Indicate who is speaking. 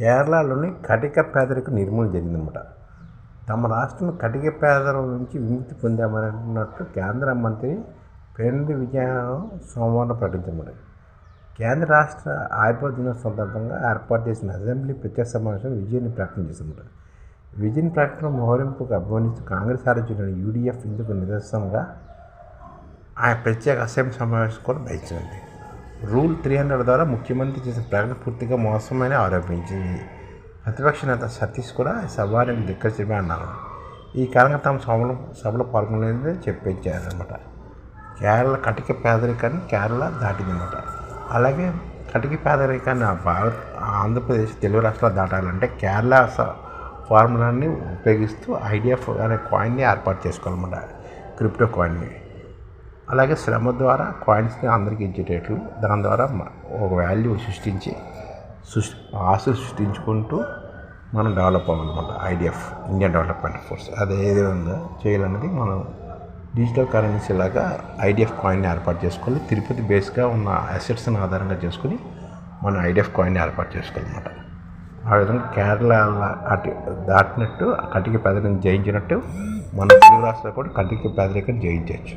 Speaker 1: కేరళలోని కటిక పేదరిక నిర్మూలన జరిగిందనమాట. తమ రాష్ట్రం కటిక పేదరికం నుంచి విముక్తి పొందామన్నట్టు కేంద్ర మంత్రి పెండి విజయన్ సోమవారం ప్రకటించమని కేంద్ర రాష్ట్ర ఆయుర్వేద దినం సందర్భంగా ఏర్పాటు చేసిన అసెంబ్లీ ప్రత్యేక సమావేశం విజయాన్ని ప్రకటన చేసిందన్నమాట విజయన్ ప్రకటన మోహరింపుకు అభివర్ణిస్తూ కాంగ్రెస్ ఆలోచన యూడీఎఫ్ ఇందుకు నిదర్శనంగా ఆయన ప్రత్యేక అసెంబ్లీ సమావేశం కూడా బహించింది రూల్ త్రీ హండ్రెడ్ ద్వారా ముఖ్యమంత్రి చేసిన ప్రకటన పూర్తిగా మోసమని ఆరోపించింది ప్రతిపక్ష నేత సతీష్ కూడా సభానికి ధిక్కరించడమే అన్నారు. ఈ కారణంగా తాము సభలో సభలో పాల్గొనలేదని చెప్పించారనమాట కేరళ కటిక పేదరికాన్ని కేరళ దాటిందన్నమాట. అలాగే కటిక పేదరికాన్ని ఆ భారత్ ఆంధ్రప్రదేశ్ తెలుగు రాష్ట్రాలు దాటాలంటే కేరళ స- ఫార్ములాని ఉపయోగిస్తూ ఐడియా అనే కాయిన్ని ఏర్పాటు చేసుకోవాలన్నమాట. క్రిప్టో కాయిన్ని అలాగే శ్రమ ద్వారా కాయిన్స్ని అందరికీ ఇచ్చేటట్లు దాని ద్వారా ఒక వాల్యూ సృష్టించి సృష్టి ఆశలు సృష్టించుకుంటూ మనం డెవలప్ అవ్వాలన్నమాట. ఐడిఎఫ్ ఇండియన్ డెవలప్మెంట్ ఫోర్స్ అది విధంగా చేయాలన్నది మనం డిజిటల్ కరెన్సీ లాగా ఐడిఎఫ్ కాయిన్ని ఏర్పాటు చేసుకోవాలి. తిరుపతి బేస్గా ఉన్న అసెట్స్ని ఆధారంగా చేసుకుని మనం ఐడిఎఫ్ కాయిన్ని ఏర్పాటు చేసుకోవాలన్నమాట. ఆ విధంగా కేరళ అటు దాటినట్టు కటిక పేదరికం జయించినట్టు మన తెలుగు రాష్ట్రాలు కూడా కటిక పేదరికం జయించవచ్చు.